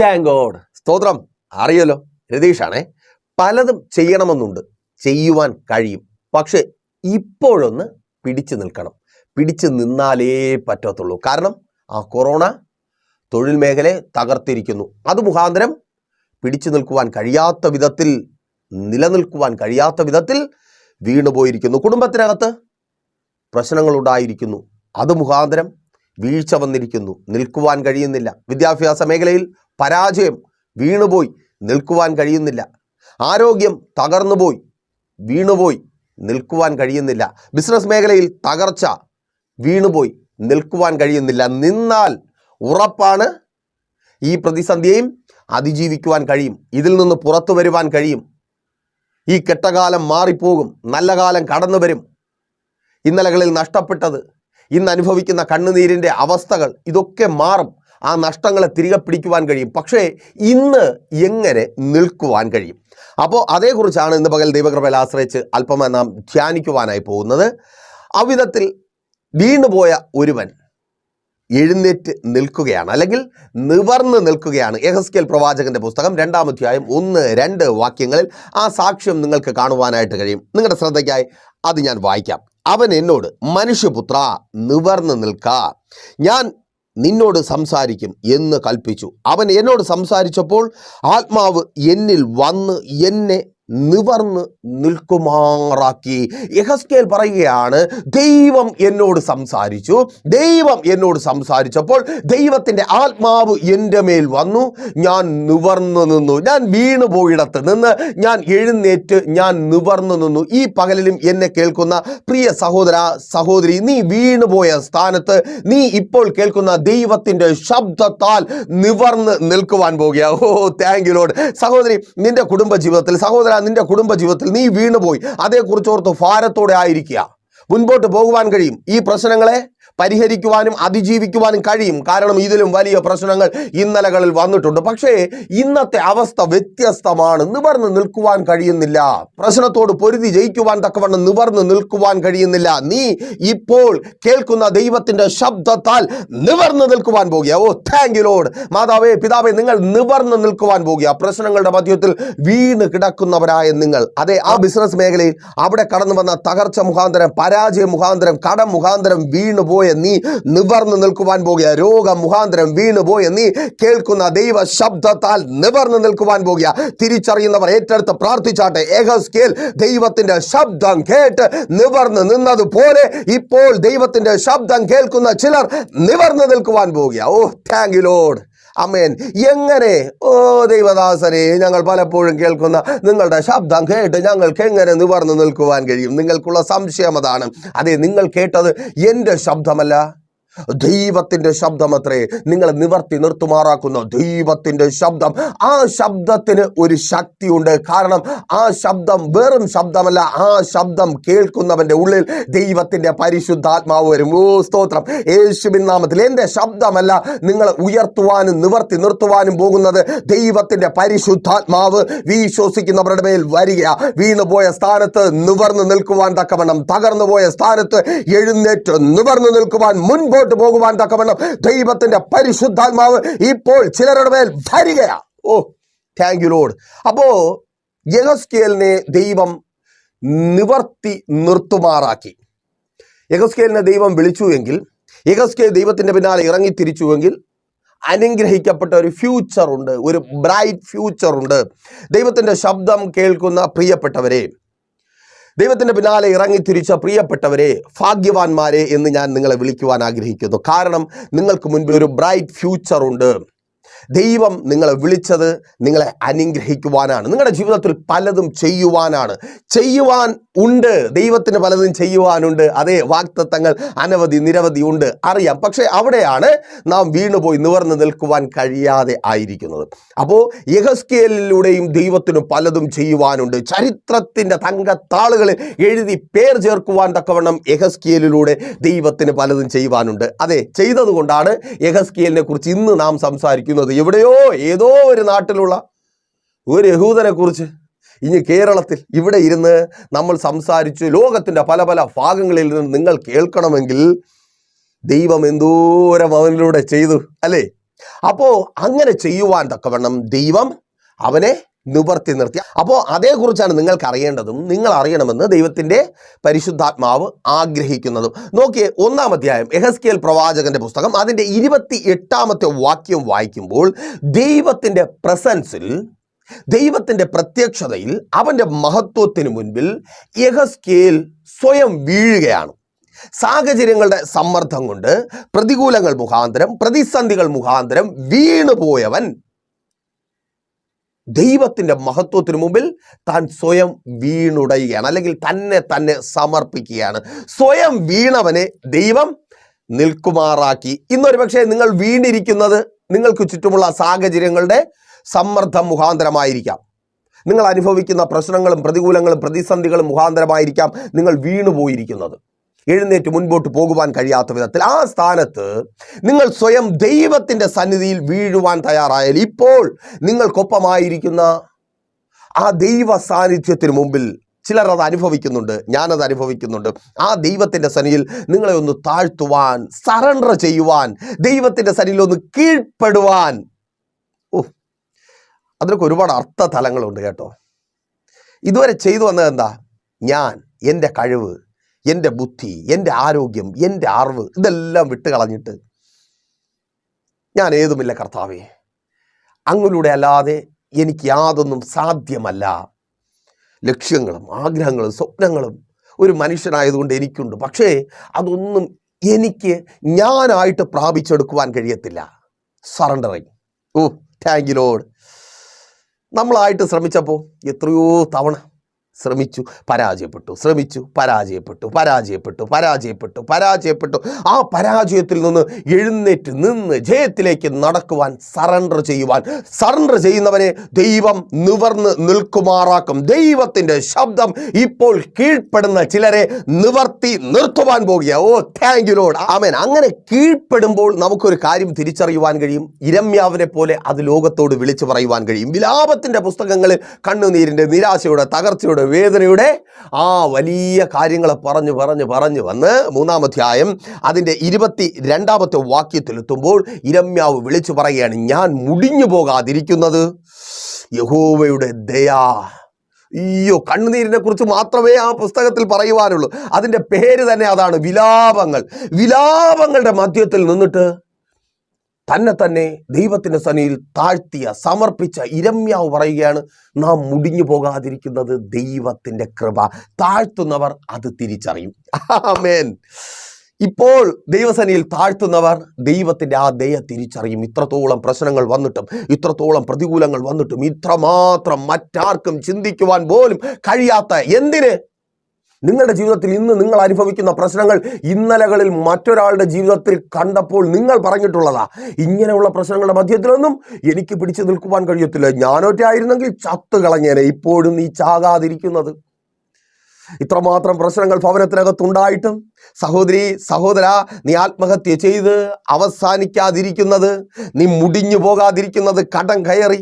Thank God സ്തോത്രം. അറിയല്ലോ. രതീഷാണേ പലതും ചെയ്യണമെന്നുണ്ട്. ചെയ്യുവാൻ കഴിയും. പക്ഷെ ഇപ്പോഴൊന്ന് പിടിച്ചു നിൽക്കണം. പിടിച്ചു നിന്നാലേ പറ്റത്തുള്ളൂ. കാരണം ആ കൊറോണ തൊഴിൽ മേഖലയെ തകർത്തിരിക്കുന്നു. അത് മുഖാന്തരം പിടിച്ചു നിൽക്കുവാൻ കഴിയാത്ത വിധത്തിൽ നിലനിൽക്കുവാൻ കഴിയാത്ത വിധത്തിൽ വീണുപോയിരിക്കുന്നു. കുടുംബത്തിനകത്ത് പ്രശ്നങ്ങളുണ്ടായിരിക്കുന്നു. അത് മുഖാന്തരം വീഴ്ച വന്നിരിക്കുന്നു. നിൽക്കുവാൻ കഴിയുന്നില്ല. വിദ്യാഭ്യാസ മേഖലയിൽ പരാജയം വീണുപോയി നിൽക്കുവാൻ കഴിയുന്നില്ല. ആരോഗ്യം തകർന്നുപോയി വീണുപോയി നിൽക്കുവാൻ കഴിയുന്നില്ല. ബിസിനസ് മേഖലയിൽ തകർച്ച വീണുപോയി നിൽക്കുവാൻ കഴിയുന്നില്ല. നിന്നാൽ ഉറപ്പാണ് ഈ പ്രതിസന്ധിയെയും അതിജീവിക്കുവാൻ കഴിയും. ഇതിൽ നിന്ന് പുറത്തു വരുവാൻ കഴിയും. ഈ കെട്ടകാലം മാറിപ്പോകും. നല്ല കാലം കടന്നു വരും ഇന്നലകളിൽ നഷ്ടപ്പെട്ടത് ഇന്ന് അനുഭവിക്കുന്ന കണ്ണുനീരിന്റെ അവസ്ഥകൾ ഇതൊക്കെ മാറും. ആ നഷ്ടങ്ങളെ തിരികെ പിടിക്കുവാൻ കഴിയും. പക്ഷേ ഇന്ന് എങ്ങനെ നിൽക്കുവാൻ കഴിയും? അപ്പോൾ അതേക്കുറിച്ചാണ് ഇന്ന് പകൽ ദൈവകൃപയിൽ ആശ്രയിച്ച് അല്പമ നാം ധ്യാനിക്കുവാനായി പോകുന്നത്. അവിധത്തിൽ വീണുപോയ ഒരുവൻ എഴുന്നേറ്റ് നിൽക്കുകയാണ്. അല്ലെങ്കിൽ നിവർന്ന് നിൽക്കുകയാണ്. എഹസ്കേൽ പ്രവാചകന്റെ പുസ്തകം രണ്ടാം അധ്യായം ഒന്ന് രണ്ട് വാക്യങ്ങളിൽ ആ സാക്ഷ്യം നിങ്ങൾക്ക് കാണുവാനായിട്ട് കഴിയും. നിങ്ങളുടെ ശ്രദ്ധയ്ക്കായി അത് ഞാൻ വായിക്കാം. അവൻ എന്നോട് മനുഷ്യപുത്ര നിവർന്ന് നിൽക്ക. ഞാൻ നിന്നോട് സംസാരിക്കും എന്ന് കൽപ്പിച്ചു. അവൻ എന്നോട് സംസാരിച്ചപ്പോൾ ആത്മാവ് എന്നിൽ വന്ന് എന്നെ നിവർന്ന് നിൽക്കുമാറാക്കി. യഹസ്കേൽ പറയുകയാണ് ദൈവം എന്നോട് സംസാരിച്ചു. ദൈവം എന്നോട് സംസാരിച്ചപ്പോൾ ദൈവത്തിന്റെ ആത്മാവ് എന്റെ മേൽ വന്നു. ഞാൻ നിവർന്നു നിന്നു. ഞാൻ വീണു പോയിടത്ത് നിന്ന്. ഞാൻ എഴുന്നേറ്റ് ഞാൻ നിവർന്നു നിന്നു. ഈ പകലിലും എന്നെ കേൾക്കുന്ന പ്രിയ സഹോദര സഹോദരി നീ വീണുപോയ സ്ഥാനത്ത് നീ ഇപ്പോൾ കേൾക്കുന്ന ദൈവത്തിന്റെ ശബ്ദത്താൽ നിവർന്ന് നിൽക്കുവാൻ പോകുക ഓ താങ്ക് യു ലോഡ് സഹോദരി നിന്റെ കുടുംബ ജീവിതത്തിൽ സഹോദര നിന്റെ കുടുംബ ജീവിതത്തിൽ നീ വീണുപോയി. അതേക്കുറിച്ചോർത്ത് ഭാരത്തോടെ ആയിരിക്കുക. മുൻപോട്ട് പോകുവാൻ കഴിയും. ഈ പ്രശ്നങ്ങളെ പരിഹരിക്കുവാനും അതിജീവിക്കുവാനും കഴിയും. കാരണം ഇതിലും വലിയ പ്രശ്നങ്ങൾ ഇന്നലകളിൽ വന്നിട്ടുണ്ട്. പക്ഷേ ഇന്നത്തെ അവസ്ഥ വ്യത്യസ്തമാണ് നിവർന്ന് നിൽക്കുവാൻ കഴിയുന്നില്ല. പ്രശ്നത്തോട് പൊരുതി ജയിക്കുവാൻ തക്കവണ്ണം നിവർന്ന് നിൽക്കുവാൻ കഴിയുന്നില്ല. നീ ഇപ്പോൾ കേൾക്കുന്ന ദൈവത്തിന്റെ ശബ്ദത്താൽ നിവർന്ന് നിൽക്കുവാൻ പോകുക. ഓ താങ്ക് യു ലോഡ് മാതാവേ പിതാവേ നിങ്ങൾ നിവർന്ന് നിൽക്കുവാൻ പോകുക. പ്രശ്നങ്ങളുടെ മധ്യത്തിൽ വീണ് കിടക്കുന്നവരായ നിങ്ങൾ. അതെ ആ ബിസിനസ് മേഖലയിൽ അവിടെ കടന്നു വന്ന തകർച്ച മുഖാന്തരം പരാജയ മുഖാന്തരം കടം മുഖാന്തരം വീണു പോയ നീ നിവർന്നു നിൽക്കുവാൻ പോകുക. രോഗം മുഖാന്തരം വീണു പോയ നീ കേൾക്കുന്ന ദൈവ ശബ്ദത്താൽ നിവർന്ന് നിൽക്കുവാൻ പോകുക. തിരിച്ചറിയുന്നവർ ഏറ്റെടുത്ത് പ്രാർത്ഥിച്ചാട്ടെ. ഏഹസ്കേൽ ദൈവത്തിന്റെ ശബ്ദം കേട്ട് നിവർന്ന് നിന്നതുപോലെ ഇപ്പോൾ ദൈവത്തിന്റെ ശബ്ദം കേൾക്കുന്ന ചിലർ നിവർന്നു നിൽക്കുവാൻ പോകുക. Oh thank you load amen എങ്ങനെ? ഓ ദൈവദാസനെ ഞങ്ങൾ പലപ്പോഴും കേൾക്കുന്ന നിങ്ങളുടെ ശബ്ദം കേട്ട് ഞങ്ങൾക്ക് എങ്ങനെ നിവർന്നു നിൽക്കുവാൻ കഴിയും? നിങ്ങൾക്കുള്ള സംശയം അതാണ്. അതെ നിങ്ങൾ കേട്ടത് എന്റെ ശബ്ദമല്ല. ദൈവത്തിന്റെ ശബ്ദമത്രേ നിങ്ങളെ നിവർത്തി നിർത്തുമാറാക്കുന്ന. ദൈവത്തിന്റെ ശബ്ദം. ആ ശബ്ദത്തിന് ഒരു ശക്തിയുണ്ട്. കാരണം ആ ശബ്ദം വെറും ശബ്ദമല്ല. ആ ശബ്ദം കേൾക്കുന്നവന്റെ ഉള്ളിൽ ദൈവത്തിന്റെ പരിശുദ്ധാത്മാവ് വരും. ഓ സ്തോത്രം. യേശുബിൻ നാമത്തിൽ എന്റെ ശബ്ദമല്ല നിങ്ങളെ ഉയർത്തുവാനും നിവർത്തി നിർത്തുവാനും പോകുന്നത് ദൈവത്തിന്റെ പരിശുദ്ധാത്മാവ് വിശ്വസിക്കുന്നവരുടെ മേൽ വരിക വീണുപോയ സ്ഥാനത്ത് നിവർന്നു നിൽക്കുവാൻ തക്കവണ്ണം തകർന്നു പോയ സ്ഥാനത്ത് എഴുന്നേറ്റ് നിവർന്നു നിൽക്കുവാൻ മുൻപോട്ട് പോകുവാൻ തക്കവണ്ണം ദൈവത്തിന്റെ പരിശുദ്ധാത്മാവ് ഇപ്പോൾ ചിലരുടെ മേൽ വരികയാ ഓ താങ്ക് യു ലോഡ് അപ്പോ യഹസ്കേലിനെ ദൈവം നിവർത്തി നിർത്തുമാറാക്കി. യഹസ്കേലിനെ ദൈവം വിളിച്ചു എങ്കിൽ യഹസ്കേൽ ദൈവത്തിന്റെ പിന്നാലെ ഇറങ്ങി തിരിച്ചുവെങ്കിൽ അനുഗ്രഹിക്കപ്പെട്ട ഒരു ഫ്യൂച്ചർ ഉണ്ട് ഒരു ബ്രൈറ്റ് ഫ്യൂച്ചർ ഉണ്ട്. ദൈവത്തിന്റെ ശബ്ദം കേൾക്കുന്ന പ്രിയപ്പെട്ടവരെ ദൈവത്തിന്റെ പിന്നാലെ ഇറങ്ങിത്തിരിച്ച പ്രിയപ്പെട്ടവരെ ഭാഗ്യവാന്മാരെ എന്ന് ഞാൻ നിങ്ങളെ വിളിക്കുവാൻ ആഗ്രഹിക്കുന്നു. കാരണം നിങ്ങൾക്ക് മുൻപിൽ ഒരു ബ്രൈറ്റ് ഫ്യൂച്ചർ ഉണ്ട് ദൈവം നിങ്ങളെ വിളിച്ചത് നിങ്ങളെ അനുഗ്രഹിക്കുവാനാണ്. നിങ്ങളുടെ ജീവിതത്തിൽ പലതും ചെയ്യുവാനാണ്. ചെയ്യുവാൻ ഉണ്ട്. ദൈവത്തിന് പലതും ചെയ്യുവാനുണ്ട്. അതേ വാക്തത്വങ്ങൾ അനവധി നിരവധി ഉണ്ട്. അറിയാം. പക്ഷെ അവിടെയാണ് നാം വീണുപോയി നിവർന്നു നിൽക്കുവാൻ കഴിയാതെ ആയിരിക്കുന്നത്. അപ്പോൾ യഹസ്കേലിലൂടെയും ദൈവത്തിന് പലതും ചെയ്യുവാനുണ്ട്. ചരിത്രത്തിന്റെ തങ്കത്താളുകളിൽ എഴുതി പേർ ചേർക്കുവാൻ തക്കവണ്ണം യഹസ്കേലിലൂടെ ദൈവത്തിന് പലതും ചെയ്യുവാനുണ്ട്. അതെ ചെയ്തതുകൊണ്ടാണ് യഹസ്കേലിനെ കുറിച്ച് ഇന്ന് നാം സംസാരിക്കുന്നത് എവിടെയോ ഏതോ ഒരു നാട്ടിലുള്ള ഒരു യഹൂദനെ കുറിച്ച് ഇനി കേരളത്തിൽ ഇവിടെ ഇരുന്ന് നമ്മൾ സംസാരിച്ചു ലോകത്തിന്റെ പല പല ഭാഗങ്ങളിൽ നിന്ന് നിങ്ങൾ കേൾക്കണമെങ്കിൽ ദൈവം എന്തോരം അവനിലൂടെ ചെയ്തു അല്ലേ? അപ്പോൾ അങ്ങനെ ചെയ്യുവാൻ തക്കവണ്ണം ദൈവം അവനെ നിവർത്തി നിർത്തി. അപ്പോൾ അതേക്കുറിച്ചാണ് നിങ്ങൾക്ക് അറിയേണ്ടതും നിങ്ങൾ അറിയണമെന്ന് ദൈവത്തിന്റെ പരിശുദ്ധാത്മാവ് ആഗ്രഹിക്കുന്നതും. നോക്കിയേ ഒന്നാം അധ്യായം എഹസ്കിയൽ പ്രവാചകന്റെ പുസ്തകം അതിന്റെ ഇരുപത്തി എട്ടാമത്തെ വാക്യം വായിക്കുമ്പോൾ ദൈവത്തിന്റെ പ്രസൻസിൽ ദൈവത്തിന്റെ പ്രത്യക്ഷതയിൽ അവന്റെ മഹത്വത്തിന് മുൻപിൽ യഹസ്കേൽ സ്വയം വീഴുകയാണ്. സാഹചര്യങ്ങളുടെ സമ്മർദ്ദം കൊണ്ട് പ്രതികൂലങ്ങൾ മുഖാന്തരം പ്രതിസന്ധികൾ മുഖാന്തരം വീണുപോയവൻ ദൈവത്തിന്റെ മഹത്വത്തിന് മുമ്പിൽ താൻ സ്വയം വീണുടയുകയാണ്. അല്ലെങ്കിൽ തന്നെ തന്നെ സമർപ്പിക്കുകയാണ്. സ്വയം വീണവനെ ദൈവം നിൽക്കുമാറാക്കി. ഇന്നൊരു പക്ഷേ നിങ്ങൾ വീണിരിക്കുന്നത് നിങ്ങൾക്ക് ചുറ്റുമുള്ള സാഹചര്യങ്ങളുടെ സമ്മർദ്ദം മുഖാന്തരമായിരിക്കാം. നിങ്ങൾ അനുഭവിക്കുന്ന പ്രശ്നങ്ങളും പ്രതികൂലങ്ങളും പ്രതിസന്ധികളും മുഖാന്തരമായിരിക്കാം നിങ്ങൾ വീണുപോയിരിക്കുന്നത്. എഴുന്നേറ്റ് മുൻപോട്ട് പോകുവാൻ കഴിയാത്ത വിധത്തിൽ ആ സ്ഥാനത്ത് നിങ്ങൾ സ്വയം ദൈവത്തിന്റെ സന്നിധിയിൽ വീഴുവാൻ തയ്യാറായാൽ ഇപ്പോൾ നിങ്ങൾക്കൊപ്പമായിരിക്കുന്ന ആ ദൈവ സാന്നിധ്യത്തിന് മുമ്പിൽ ചിലർ അത് അനുഭവിക്കുന്നുണ്ട് ഞാനത് അനുഭവിക്കുന്നുണ്ട്. ആ ദൈവത്തിന്റെ സനിയിൽ നിങ്ങളെ ഒന്ന് താഴ്ത്തുവാൻ സറണ്ടർ ചെയ്യുവാൻ ദൈവത്തിന്റെ സനിയിൽ ഒന്ന് കീഴ്പ്പെടുവാൻ. ഓ അതിനൊക്കെ ഒരുപാട് അർത്ഥ തലങ്ങളുണ്ട് കേട്ടോ. ഇതുവരെ ചെയ്തു വന്നത് എന്താ? ഞാൻ എന്റെ കഴിവ്. എന്റെ ബുദ്ധി എന്റെ ആരോഗ്യം എന്റെ അറിവ് ഇതെല്ലാം വിട്ട് കളഞ്ഞിട്ട് ഞാൻ ഏതുമില്ല കർത്താവേ. അങ്ങിലൂടെ അല്ലാതെ എനിക്ക് യാതൊന്നും സാധ്യമല്ല. ലക്ഷ്യങ്ങളും ആഗ്രഹങ്ങളും സ്വപ്നങ്ങളും ഒരു മനുഷ്യനായതുകൊണ്ട് എനിക്കുണ്ട്. പക്ഷേ അതൊന്നും എനിക്ക് ഞാനായിട്ട് പ്രാപിച്ചെടുക്കുവാൻ കഴിയത്തില്ല. Surrendering oh thank you load നമ്മളായിട്ട് ശ്രമിച്ചപ്പോൾ എത്രയോ തവണ ശ്രമിച്ചു പരാജയപ്പെട്ടു ശ്രമിച്ചു പരാജയപ്പെട്ടു പരാജയപ്പെട്ടു പരാജയപ്പെട്ടു പരാജയപ്പെട്ടു. ആ പരാജയത്തിൽ നിന്ന് എഴുന്നേറ്റ് നിന്ന് ജയത്തിലേക്ക് നടക്കുവാൻ സറണ്ടർ ചെയ്യുവാൻ. സറണ്ടർ ചെയ്യുന്നവനെ ദൈവം നിവർന്ന് നിൽക്കുമാറാക്കും. ദൈവത്തിന്റെ ശബ്ദം ഇപ്പോൾ കീഴ്പ്പെടുന്ന ചിലരെ നിവർത്തി നിർത്തുവാൻ പോകുക. ഓ താങ്ക് യു ലോഡ് ആമേൻ അങ്ങനെ കീഴ്പ്പെടുമ്പോൾ നമുക്കൊരു കാര്യം തിരിച്ചറിയുവാൻ കഴിയും. ഇരമ്യാവിനെ പോലെ അത് ലോകത്തോട് വിളിച്ചു പറയുവാൻ കഴിയും. വിലാപത്തിന്റെ പുസ്തകങ്ങളിൽ കണ്ണുനീരിന്റെ നിരാശയുടെ തകർച്ചയുടെ വേദനയുടെ ആ വലിയ കാര്യങ്ങൾ പറഞ്ഞു പറഞ്ഞു പറഞ്ഞു വന്ന് മൂന്നാം അധ്യായം അതിന്റെ ഇരുപത്തി രണ്ടാമത്തെ വാക്യത്തിലെത്തുമ്പോൾ ഇരമ്യാവ് വിളിച്ചു പറയുകയാണ് ഞാൻ മുടിഞ്ഞു പോകാതിരിക്കുന്നത്? യഹോവയുടെ ദയാ. അയ്യോ കണ്ണുനീരിനെ കുറിച്ച് മാത്രമേ ആ പുസ്തകത്തിൽ പറയുവാനുള്ളൂ. അതിന്റെ പേര് തന്നെ അതാണ് വിലാപങ്ങൾ. വിലാപങ്ങളുടെ മധ്യത്തിൽ നിന്നിട്ട് തന്നെ തന്നെ ദൈവത്തിന്റെ സനിയിൽ താഴ്ത്തിയ സമർപ്പിച്ച ഇരമ്യാവ് പറയുകയാണ് നാം മുടിഞ്ഞു പോകാതിരിക്കുന്നത് ദൈവത്തിന്റെ കൃപ. താഴ്ത്തുന്നവർ അത് തിരിച്ചറിയും. ആമേൻ. ഇപ്പോൾ ദൈവസനിയിൽ താഴ്ത്തുന്നവർ ദൈവത്തിന്റെ ആ ദയ തിരിച്ചറിയും. ഇത്രത്തോളം പ്രശ്നങ്ങൾ വന്നിട്ടും ഇത്രത്തോളം പ്രതികൂലങ്ങൾ വന്നിട്ടും ഇത്രമാത്രം മറ്റാർക്കും ചിന്തിക്കുവാൻ പോലും കഴിയാത്ത എന്തിന്? നിങ്ങളുടെ ജീവിതത്തിൽ ഇന്ന് നിങ്ങൾ അനുഭവിക്കുന്ന പ്രശ്നങ്ങൾ ഇന്നലകളിൽ മറ്റൊരാളുടെ ജീവിതത്തിൽ കണ്ടപ്പോൾ നിങ്ങൾ പറഞ്ഞിട്ടുള്ളതാ. ഇങ്ങനെയുള്ള പ്രശ്നങ്ങളുടെ മധ്യത്തിലൊന്നും എനിക്ക് പിടിച്ചു നിൽക്കുവാൻ കഴിയത്തില്ല. ഞാനൊറ്റ ആയിരുന്നെങ്കിൽ ചത്തു കളഞ്ഞേനെ. ഇപ്പോഴും നീ ചാകാതിരിക്കുന്നത്. ഇത്രമാത്രം പ്രശ്നങ്ങൾ ഭവനത്തിനകത്തുണ്ടായിട്ടും സഹോദരി സഹോദര നീ ആത്മഹത്യ ചെയ്ത് അവസാനിക്കാതിരിക്കുന്നത് നീ മുടിഞ്ഞു പോകാതിരിക്കുന്നത് കടം കയറി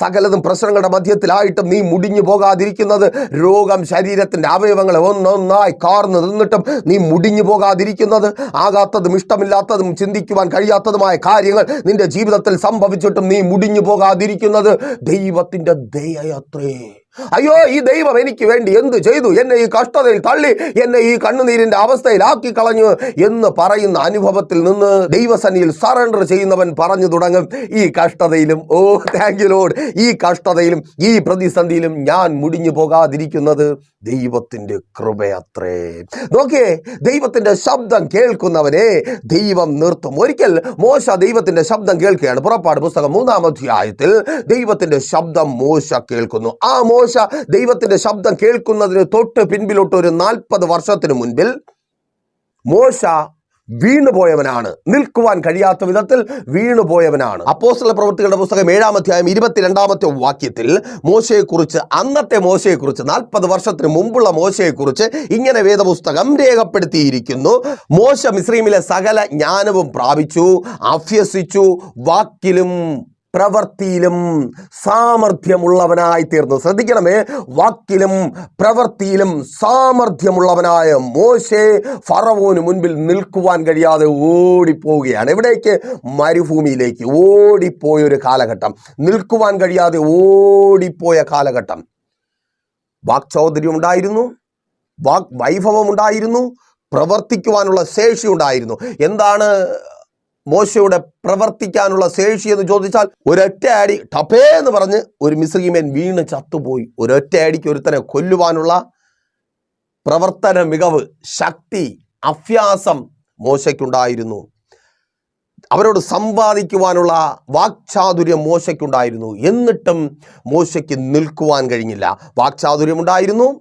സകലതും പ്രശ്നങ്ങളുടെ മധ്യത്തിലായിട്ടും നീ മുടിഞ്ഞു പോകാതിരിക്കുന്നത് രോഗം ശരീരത്തിന്റെ അവയവങ്ങളെ ഒന്നൊന്നായി കാർന്നു നിന്നിട്ടും നീ മുടിഞ്ഞു പോകാതിരിക്കുന്നത് ആകാത്തതും ഇഷ്ടമില്ലാത്തതും ചിന്തിക്കുവാൻ കഴിയാത്തതുമായ കാര്യങ്ങൾ നിന്റെ ജീവിതത്തിൽ സംഭവിച്ചിട്ടും നീ മുടിഞ്ഞു പോകാതിരിക്കുന്നത് ദൈവത്തിന്റെ ദയയത്രേ അയ്യോ ഈ ദൈവം എനിക്ക് വേണ്ടി എന്ത് ചെയ്തു? എന്നെ ഈ കഷ്ടതയിൽ തള്ളി എന്നെ ഈ കണ്ണുനീരിന്റെ അവസ്ഥയിലാക്കി കളഞ്ഞു എന്ന് പറയുന്ന അനുഭവത്തിൽ നിന്ന് ദൈവസന്നിയിൽ സറണ്ടർ ചെയ്യുന്നവൻ പറഞ്ഞു തുടങ്ങും. ഈ കഷ്ടതയിലും ഓ താങ്ക് യു ലോഡ് ഈ കഷ്ടതയിലും ഈ പ്രതിസന്ധിയിലും ഞാൻ മുടിഞ്ഞു പോകാതിരിക്കുന്നത് ദൈവത്തിന്റെ കൃപയത്രേ നോക്കിയേ ദൈവത്തിന്റെ ശബ്ദം കേൾക്കുന്നവനെ ദൈവം നിർത്തും. ഒരിക്കൽ മോശ ദൈവത്തിന്റെ ശബ്ദം കേൾക്കുകയാണ്. പുറപ്പാട് പുസ്തകം മൂന്നാം അധ്യായത്തിൽ ദൈവത്തിന്റെ ശബ്ദം മോശ കേൾക്കുന്നു. ആ ദൈവത്തിന്റെ ശബ്ദം കേൾക്കുന്നതിന് തൊട്ട് പിൻപിലോട്ട് ഒരു നാൽപ്പത് വർഷത്തിന് മുൻപിൽ മോശ വീണുപോയവനാണ്. നിൽക്കുവാൻ കഴിയാത്ത വിധത്തിൽ വീണുപോയവനാണ്. അപ്പോസ്തല പ്രവൃത്തികളുടെ പുസ്തകം ഏഴാം അധ്യായം ഇരുപത്തിരണ്ടാമത്തെ വാക്യത്തിൽ മോശയെക്കുറിച്ച് അന്നത്തെ മോശയെക്കുറിച്ച് നാൽപ്പത് വർഷത്തിന് മുമ്പുള്ള മോശയെക്കുറിച്ച് ഇങ്ങനെ വേദപുസ്തകം രേഖപ്പെടുത്തിയിരിക്കുന്നു. മോശ മിശ്രീമിലെ സകല ജ്ഞാനവും പ്രാപിച്ചു അഭ്യസിച്ചു വാക്കിലും പ്രവൃത്തിയിലും സാമർഥ്യമുള്ളവനായി തീർന്നു. ശ്രദ്ധിക്കണമേ വാക്കിലും പ്രവൃത്തിയിലും സാമർഥ്യമുള്ളവനായ മോശെ ഫറവോന് മുൻപിൽ നിൽക്കുവാൻ കഴിയാതെ ഓടിപ്പോവുകയാണ്. എവിടേക്ക്? മരുഭൂമിയിലേക്ക്. ഓടിപ്പോയൊരു കാലഘട്ടം. നിൽക്കുവാൻ കഴിയാതെ ഓടിപ്പോയ കാലഘട്ടം. വാക്ചൗധര്യം ഉണ്ടായിരുന്നു വാക് വൈഭവം ഉണ്ടായിരുന്നു പ്രവർത്തിക്കുവാനുള്ള ശേഷി ഉണ്ടായിരുന്നു എന്താണ് മോശയുടെ പ്രവർത്തിക്കാനുള്ള ശേഷി എന്ന് ചോദിച്ചാൽ ഒരൊറ്റ അടി ടപേ എന്ന് പറഞ്ഞ് ഒരു മിസ്ലിമേൻ വീണ് ചത്തുപോയി. ഒരൊറ്റ അടിക്ക് ഒരുത്തനെ കൊല്ലുവാനുള്ള പ്രവർത്തന മികവ് ശക്തി അഭ്യാസം മോശയ്ക്കുണ്ടായിരുന്നു. അവരോട് സമ്പാദിക്കുവാനുള്ള വാക്ചാതുര്യം മോശയ്ക്കുണ്ടായിരുന്നു. എന്നിട്ടും മോശയ്ക്ക് നിൽക്കുവാൻ കഴിഞ്ഞില്ല. വാക്ചാതുര്യം ഉണ്ടായിരുന്നു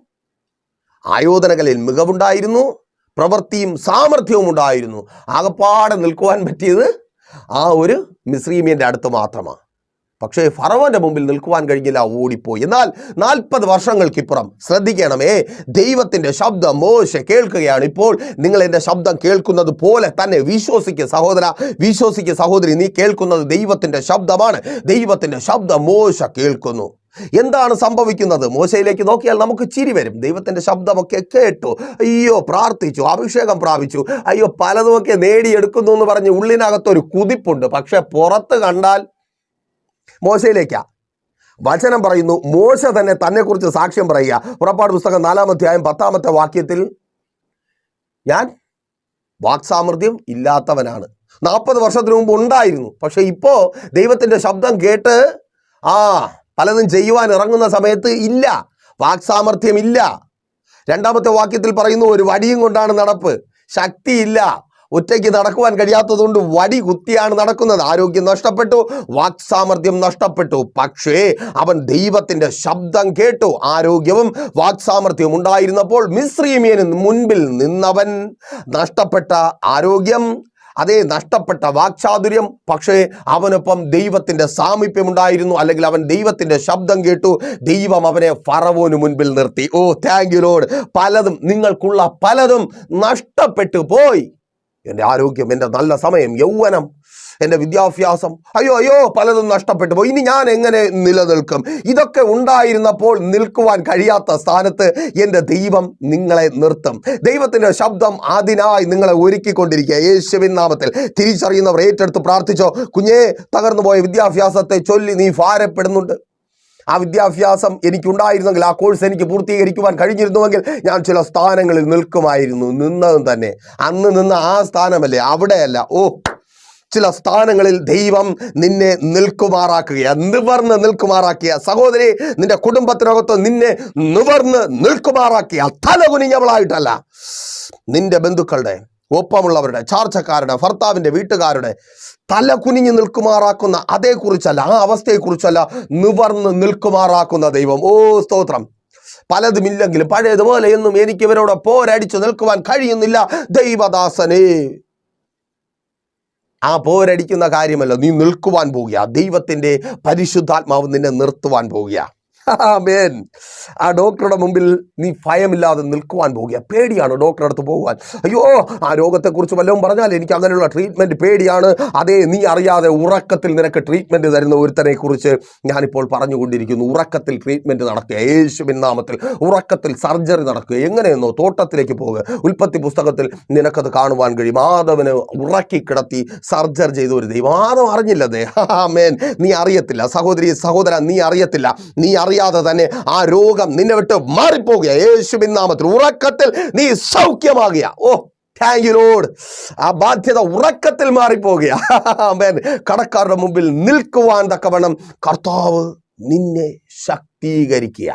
ആയോധനകളിൽ മികവുണ്ടായിരുന്നു പ്രവൃത്തിയും സാമർഥ്യവും ഉണ്ടായിരുന്നു. ആകപ്പാടെ നിൽക്കുവാൻ പറ്റിയത് ആ ഒരു മിസ്രീമിയന്റെ അടുത്ത് മാത്രമാണ്. പക്ഷേ ഫറവന്റെ മുമ്പിൽ നിൽക്കുവാൻ കഴിഞ്ഞില്ല ഓടിപ്പോയി. എന്നാൽ നാൽപ്പത് വർഷങ്ങൾക്കിപ്പുറം ശ്രദ്ധിക്കണമേ ദൈവത്തിന്റെ ശബ്ദം മോശ കേൾക്കുകയാണ്. ഇപ്പോൾ നിങ്ങൾ എന്റെ ശബ്ദം കേൾക്കുന്നത് പോലെ തന്നെ വിശ്വസിക്കുക സഹോദര വിശ്വസിക്കുക സഹോദരി നീ കേൾക്കുന്നത് ദൈവത്തിന്റെ ശബ്ദമാണ്. ദൈവത്തിന്റെ ശബ്ദം മോശ കേൾക്കുന്നു. എന്താണ് സംഭവിക്കുന്നത്? മോശയിലേക്ക് നോക്കിയാൽ നമുക്ക് ചിരി വരും. ദൈവത്തിന്റെ ശബ്ദമൊക്കെ കേട്ടു. അയ്യോ പ്രാർത്ഥിച്ചു അഭിഷേകം പ്രാപിച്ചു. അയ്യോ പലതുമൊക്കെ നേടിയെടുക്കുന്നു എന്ന് പറഞ്ഞ് ഉള്ളിനകത്തൊരു കുതിപ്പുണ്ട്. പക്ഷെ പുറത്ത് കണ്ടാൽ മോശയിലേക്കാ. വചനം പറയുന്നു മോശ തന്നെ തന്നെക്കുറിച്ച് സാക്ഷ്യം പറയുക. പുറപ്പാട് പുസ്തകം നാലാമധ്യായം പത്താമത്തെ വാക്യത്തിൽ ഞാൻ വാക്സാമർഥ്യം ഇല്ലാത്തവനാണ്. നാൽപ്പത് വർഷത്തിന് മുമ്പ് ഉണ്ടായിരുന്നു. പക്ഷെ ഇപ്പോ ദൈവത്തിന്റെ ശബ്ദം കേട്ട് ആ പലതും ചെയ്യുവാൻ ഇറങ്ങുന്ന സമയത്ത് ഇല്ല. വാക്സാമർഥ്യം ഇല്ല. രണ്ടാമത്തെ വാക്യത്തിൽ പറയുന്നു ഒരു വടിയും കൊണ്ടാണ് നടപ്പ്. ശക്തിയില്ല. ഒറ്റയ്ക്ക് നടക്കുവാൻ കഴിയാത്തതുകൊണ്ട് വടി കുത്തിയാണ് നടക്കുന്നത്. ആരോഗ്യം നഷ്ടപ്പെട്ടു വാക്സാമർഥ്യം നഷ്ടപ്പെട്ടു. പക്ഷേ അവൻ ദൈവത്തിന്റെ ശബ്ദം കേട്ടു. ആരോഗ്യവും വാക്സാമർഥ്യവും ഉണ്ടായിരുന്നപ്പോൾ മിശ്രീമിയന് മുൻപിൽ നിന്നവൻ നഷ്ടപ്പെട്ട ആരോഗ്യം അതേ നഷ്ടപ്പെട്ട വാക്ചാതുര്യം. പക്ഷേ അവനൊപ്പം ദൈവത്തിന്റെ സാമീപ്യം ഉണ്ടായിരുന്നു അല്ലെങ്കിൽ അവൻ ദൈവത്തിന്റെ ശബ്ദം കേട്ടു. ദൈവം അവനെ ഫറവോന് മുൻപിൽ നിർത്തി. ഓ താങ്ക് യു ലോഡ് പലതും നിങ്ങൾക്കുള്ള പലതും നഷ്ടപ്പെട്ടു പോയി. എന്റെ ആരോഗ്യം എന്റെ നല്ല സമയം യൗവനം എന്റെ വിദ്യാഭ്യാസം. അയ്യോ അയ്യോ പലതും നഷ്ടപ്പെട്ടു പോയി. ഇനി ഞാൻ എങ്ങനെ നിലനിൽക്കും? ഇതൊക്കെ ഉണ്ടായിരുന്നപ്പോൾ നിൽക്കുവാൻ കഴിയാത്ത സ്ഥാനത്ത് എന്റെ ദൈവം നിങ്ങളെ നിർത്തും. ദൈവത്തിന്റെ ശബ്ദം അതിനായി നിങ്ങളെ ഒരുക്കിക്കൊണ്ടിരിക്കുക. യേശുവിൻ നാമത്തിൽ തിരിച്ചറിയുന്നവർ ഏറ്റെടുത്ത് പ്രാർത്ഥിച്ചോ. കുഞ്ഞേ തകർന്നു പോയ വിദ്യാഭ്യാസത്തെ ചൊല്ലി നീ ഭാരപ്പെടുന്നുണ്ട്. ആ വിദ്യാഭ്യാസം എനിക്കുണ്ടായിരുന്നെങ്കിൽ ആ കോഴ്സ് എനിക്ക് പൂർത്തീകരിക്കുവാൻ കഴിഞ്ഞിരുന്നുവെങ്കിൽ ഞാൻ ചില സ്ഥാനങ്ങളിൽ നിൽക്കുമായിരുന്നു. നിന്നതും തന്നെ. അന്ന് നിന്ന് ആ സ്ഥാനമല്ലേ? അവിടെയല്ല. ഓ ചില സ്ഥാനങ്ങളിൽ ദൈവം നിന്നെ നിൽക്കുമാറാക്കുക നിവർന്ന് നിൽക്കുമാറാക്കിയ സഹോദരി നിന്റെ കുടുംബത്തിനകത്ത് നിന്നെ നിവർന്ന് നിൽക്കുമാറാക്കിയ തല കുനിഞ്ഞവളായിട്ടല്ല നിന്റെ ബന്ധുക്കളുടെ ഒപ്പമുള്ളവരുടെ ചാർച്ചക്കാരുടെ ഭർത്താവിന്റെ വീട്ടുകാരുടെ തല കുനിഞ്ഞു നിൽക്കുമാറാക്കുന്ന അതേക്കുറിച്ചല്ല ആ അവസ്ഥയെക്കുറിച്ചല്ല നിവർന്ന് നിൽക്കുമാറാക്കുന്ന ദൈവം. ഓ സ്തോത്രം. പലതുമില്ലെങ്കിലും പഴയതുപോലെ എന്നും എനിക്ക് ഇവരോട് പോരടിച്ചു നിൽക്കുവാൻ കഴിയുന്നില്ല ദൈവദാസനെ. ആ പോരടിക്കുന്ന കാര്യമല്ല നീ നിൽക്കുവാൻ പോകുക. ദൈവത്തിന്റെ പരിശുദ്ധാത്മാവ് നിന്നെ നിർത്തുവാൻ പോവുക ആമേൻ. ആ ഡോക്ടറുടെ മുമ്പിൽ നീ ഭയമില്ലാതെ നിൽക്കുവാൻ പോകുക. പേടിയാണ് ഡോക്ടറുടെ അടുത്ത് പോകുവാൻ. അയ്യോ ആ രോഗത്തെക്കുറിച്ച് വല്ലതും പറഞ്ഞാൽ എനിക്ക് അങ്ങനെയുള്ള ട്രീറ്റ്മെന്റ് പേടിയാണ്. അതേ നീ അറിയാതെ ഉറക്കത്തിൽ നിനക്ക് ട്രീറ്റ്മെന്റ് തരുന്ന ഒരുത്തനെ കുറിച്ച് ഞാനിപ്പോൾ പറഞ്ഞുകൊണ്ടിരിക്കുന്നു. ഉറക്കത്തിൽ ട്രീറ്റ്മെന്റ് നടക്കുക യേശുവിൻ നാമത്തിൽ ഉറക്കത്തിൽ സർജറി നടക്കുക. എങ്ങനെയെന്നോ തോട്ടത്തിലേക്ക് പോകുക ഉൽപ്പത്തി പുസ്തകത്തിൽ നിനക്കത് കാണുവാൻ കഴിയും. ആദവന് ഉറക്കി കിടത്തി സർജറി ചെയ്ത ഒരു ദൈവം. ആദം അറിഞ്ഞില്ലതേ ആമേൻ. നീ അറിയത്തില്ല. സഹോദരി സഹോദര നീ അറിയത്തില്ല. നീ അറിയാതെ തന്നെ ആ രോഗം നിന്നെ വിട്ട് മാറിപ്പോകുക യേശുവിൻ നാമത്തിൽ ഉറക്കത്തിൽ നീ സൗഖ്യമാകുക. ഓ താങ്ക് യു ലോഡ് ആ ബാധ്യത ഉറക്കത്തിൽ മാറിപ്പോകുക കടക്കാരുടെ മുമ്പിൽ നിൽക്കുവാൻ തക്കവണ്ണം കർത്താവ് നിന്നെ ശക്തീകരിക്കുക.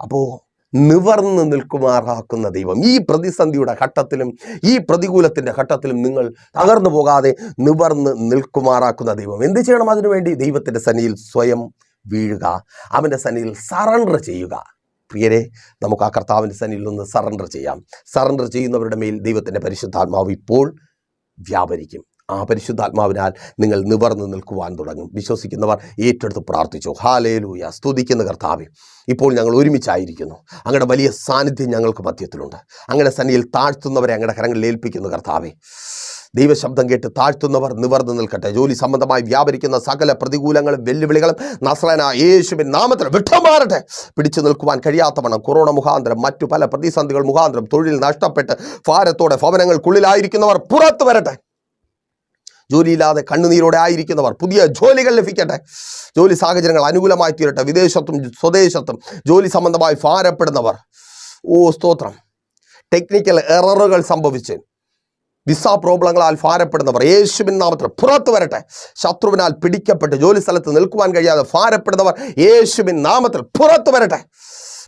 അപ്പോൾ നിവർന്ന് നിൽക്കുമാറാക്കുന്ന ദൈവം. ഈ പ്രതിസന്ധിയുടെ ഘട്ടത്തിലും ഈ പ്രതികൂലത്തിന്റെ ഘട്ടത്തിലും നിങ്ങൾ തകർന്നു പോകാതെ നിവർന്ന് നിൽക്കുമാറാക്കുന്ന ദൈവം. എന്ത് ചെയ്യണം അതിനുവേണ്ടി? ദൈവത്തിന്റെ സന്നിയിൽ സ്വയം വീഴുക അവന്റെ സന്നിധിയിൽ സറണ്ടർ ചെയ്യുക. പ്രിയരെ നമുക്ക് ആ കർത്താവിന്റെ സന്നിയിൽ നിന്ന് സറണ്ടർ ചെയ്യാം. സറണ്ടർ ചെയ്യുന്നവരുടെ മേൽ ദൈവത്തിന്റെ പരിശുദ്ധാത്മാവ് ഇപ്പോൾ വ്യാപരിക്കും. ആ പരിശുദ്ധാത്മാവിനാൽ നിങ്ങൾ നിവർന്ന് നിൽക്കുവാൻ തുടങ്ങും. വിശ്വസിക്കുന്നവർ ഏറ്റെടുത്ത് പ്രാർത്ഥിച്ചു. ഹാലേലൂയ സ്തുതിക്കുന്ന കർത്താവെ ഇപ്പോൾ ഞങ്ങൾ ഒരുമിച്ചായിരിക്കുന്നു. അങ്ങയുടെ വലിയ സാന്നിധ്യം ഞങ്ങൾക്ക് മധ്യത്തിലുണ്ട്. അങ്ങനെ സന്നിയിൽ താഴ്ത്തുന്നവരെ അങ്ങയുടെ കരങ്ങളിൽ ഏൽപ്പിക്കുന്നു കർത്താവെ. ദൈവശബ്ദം കേട്ട് താഴ്ത്തുന്നവർ നിവർന്നു നിൽക്കട്ടെ. ജോലി സംബന്ധമായി വ്യാപരിക്കുന്ന സകല പ്രതികൂലങ്ങളും വെല്ലുവിളികളും നസ്രന യേശുവിൻ നാമത്തിൽ വിട്ടുമാറട്ടെ. പിടിച്ചു നിൽക്കുവാൻ കഴിയാത്തവണ്ണം കൊറോണ മുഖാന്തരം മറ്റു പല പ്രതിസന്ധികൾ മുഖാന്തരം തൊഴിൽ നഷ്ടപ്പെട്ട് ഭാരത്തോടെ ഭവനങ്ങൾക്കുള്ളിലായിരിക്കുന്നവർ പുറത്തു വരട്ടെ. ജോലിയില്ലാതെ കണ്ണുനീരോടെ ആയിരിക്കുന്നവർ പുതിയ ജോലികൾ ലഭിക്കട്ടെ. ജോലി സാഹചര്യങ്ങൾ അനുകൂലമായി തീരട്ടെ. വിദേശത്തും സ്വദേശത്തും ജോലി സംബന്ധമായി ഭാരപ്പെടുന്നവർ. ഓ സ്തോത്രം. ടെക്നിക്കൽ എററുകൾ സംഭവിച്ച് വിസ പ്രോബ്ലങ്ങളാൽ ഭാരപ്പെടുന്നവർ. യേശുവിൻ നാമത്തിൽ പുറത്തു വരട്ടെ. ശത്രുവിനാൽ പിടിക്കപ്പെട്ട് ജോലി സ്ഥലത്ത് നിൽക്കുവാൻ കഴിയാതെ ഭാരപ്പെടുന്നവർ യേശുവിൻ നാമത്തിൽ പുറത്തു വരട്ടെ.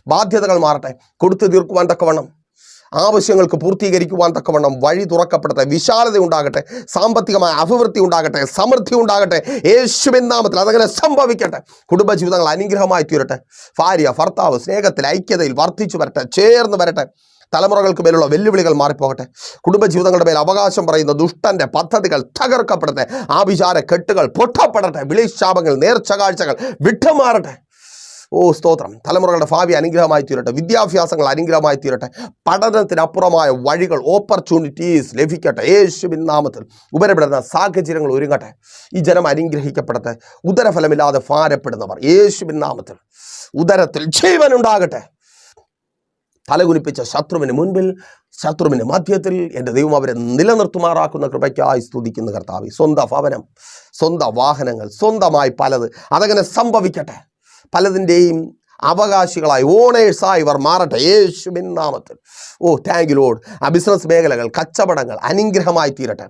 ബാധ്യതകൾ മാറട്ടെ. കൊടുത്തു തീർക്കുവാൻ തക്കവണ്ണം. ആവശ്യങ്ങൾക്ക് പൂർത്തീകരിക്കുവാൻ തക്കവണ്ണം. വഴി തുറക്കപ്പെടട്ടെ. വിശാലത ഉണ്ടാകട്ടെ. സാമ്പത്തികമായ അഭിവൃദ്ധി ഉണ്ടാകട്ടെ. സമൃദ്ധി ഉണ്ടാകട്ടെ. യേശുവിൻ നാമത്തിൽ അതങ്ങനെ സംഭവിക്കട്ടെ. കുടുംബജീവിതങ്ങൾ അനുഗ്രഹമായി തീരട്ടെ. ഭാര്യ ഭർത്താവ് സ്നേഹത്തിൽ ഐക്യതയിൽ വർദ്ധിച്ചു വരട്ടെ. ചേർന്ന് വരട്ടെ. തലമുറകൾക്ക് മേലുള്ള വെല്ലുവിളികൾ മാറിപ്പോകട്ടെ. കുടുംബജീവിതങ്ങളുടെ മേൽ അവകാശം പറയുന്ന ദുഷ്ടന്റെ പദ്ധതികൾ തകർക്കപ്പെടട്ടെ. ആഭിചാര കെട്ടുകൾ പൊട്ടപ്പെടട്ടെ. വിളിശാപങ്ങൾ നേർച്ച കാഴ്ചകൾ വിട്ടുമാറട്ടെ. ഓ സ്തോത്രം. തലമുറകളുടെ ഭാവി അനുഗ്രഹമായി തീരട്ടെ. വിദ്യാഭ്യാസങ്ങൾ അനുഗ്രഹമായി തീരട്ടെ. പഠനത്തിനപ്പുറമായ വഴികൾ ഓപ്പർച്യൂണിറ്റീസ് ലഭിക്കട്ടെ. യേശുവിൻ നാമത്തിൽ ഉപരപ്പെടുന്ന സാഹചര്യങ്ങൾ ഒരുങ്ങട്ടെ. ഈ ജനം അനുഗ്രഹിക്കപ്പെടട്ടെ. ഉദരഫലമില്ലാതെ ഭാരപ്പെടുന്നവർ യേശുവിൻ നാമത്തിൽ. ഉദരത്തിൽ ജീവൻ ഉണ്ടാകട്ടെ തലകുനിപ്പിച്ച ശത്രുവിന് മുൻപിൽ ശത്രുവിന് മധ്യത്തിൽ എന്റെ ദൈവം അവരെ നിലനിർത്തുമാറാക്കുന്ന കൃപയ്ക്കായി സ്തുതിക്കുന്ന കർത്താവ്. സ്വന്തം ഭവനം സ്വന്തം വാഹനങ്ങൾ സ്വന്തമായി പലത് അതങ്ങനെ സംഭവിക്കട്ടെ. പലതിന്റെയും അവകാശികളായി ഓണേഴ്സായി ഇവർ മാറട്ടെ. യേശുവിൻ നാമത്തിൽ. ഓ താങ്ക് യു ലോഡ് ആ ബിസിനസ് മേഖലകൾ കച്ചവടങ്ങൾ അനുഗ്രഹമായി തീരട്ടെ.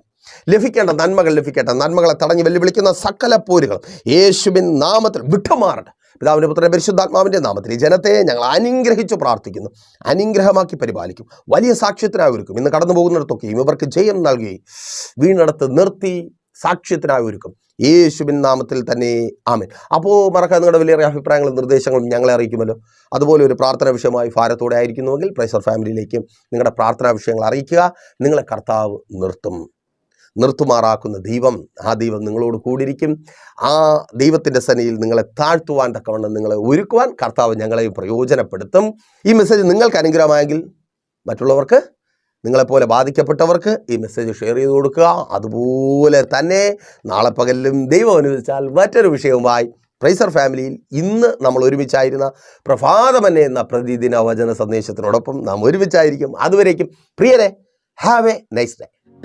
ലഭിക്കേണ്ട നന്മകൾ ലഭിക്കട്ടെ. നന്മകളെ തടഞ്ഞ് വെല്ലുവിളിക്കുന്ന സകല പോരുകൾ യേശുവിൻ നാമത്തിൽ വിട്ടുമാറട്ടെ. പിതാവിന്റെ പുത്രന്റെ പരിശുദ്ധാത്മാവിന്റെ നാമത്തിൽ ഈ ജനത്തെ ഞങ്ങൾ അനുഗ്രഹിച്ചു പ്രാർത്ഥിക്കുന്നു. അനുഗ്രഹമാക്കി പരിപാലിക്കും. വലിയ സാക്ഷ്യത്തിനായി ഒരുക്കും ഇന്ന് കടന്നു പോകുന്നിടത്തൊക്കെയും ഇവർക്ക് ജയം നൽകുകയും വീണടത്ത് നിർത്തി സാക്ഷ്യത്തിനായി ഒരുക്കും യേശുവിൻ നാമത്തിൽ തന്നെ. ആമേൻ. അപ്പോൾ മറക്കാൻ നിങ്ങളുടെ വലിയ അഭിപ്രായങ്ങളും നിർദ്ദേശങ്ങളും ഞങ്ങളെ അറിയിക്കുമല്ലോ. അതുപോലെ ഒരു പ്രാർത്ഥന വിഷയമായി ഭാരത്തോടെ ആയിരിക്കുന്നുവെങ്കിൽ പ്രൈസർ ഫാമിലിയിലേക്കും നിങ്ങളുടെ പ്രാർത്ഥനാ വിഷയങ്ങൾ അറിയിക്കുക. നിങ്ങളെ കർത്താവ് നിർത്തും. നിർത്തുമാറാക്കുന്ന ദൈവം ആ ദൈവം നിങ്ങളോട് കൂടിയിരിക്കും. ആ ദൈവത്തിന്റെ സനിയിൽ നിങ്ങളെ താഴ്ത്തുവാൻ തക്കവണ്ണം നിങ്ങളെ ഒരുക്കുവാൻ കർത്താവ് ഞങ്ങളെ പ്രയോജനപ്പെടുത്തും. ഈ മെസ്സേജ് നിങ്ങൾക്ക് അനുഗ്രഹമായെങ്കിൽ മറ്റുള്ളവർക്ക് നിങ്ങളെപ്പോലെ ബാധിക്കപ്പെട്ടവർക്ക് ഈ മെസ്സേജ് ഷെയർ ചെയ്ത് കൊടുക്കുക. അതുപോലെ തന്നെ നാളെ പകലിലും ദൈവം അനുവദിച്ചാൽ മറ്റൊരു വിഷയവുമായി പ്രൈസർ ഫാമിലിയിൽ ഇന്ന് നമ്മൾ ഒരുമിച്ചായിരുന്ന പ്രഭാതമന്നെ എന്ന പ്രതിദിന വചന സന്ദേശത്തിനോടൊപ്പം നാം ഒരുമിച്ചായിരിക്കും. അതുവരേക്കും പ്രിയരെ have a nice day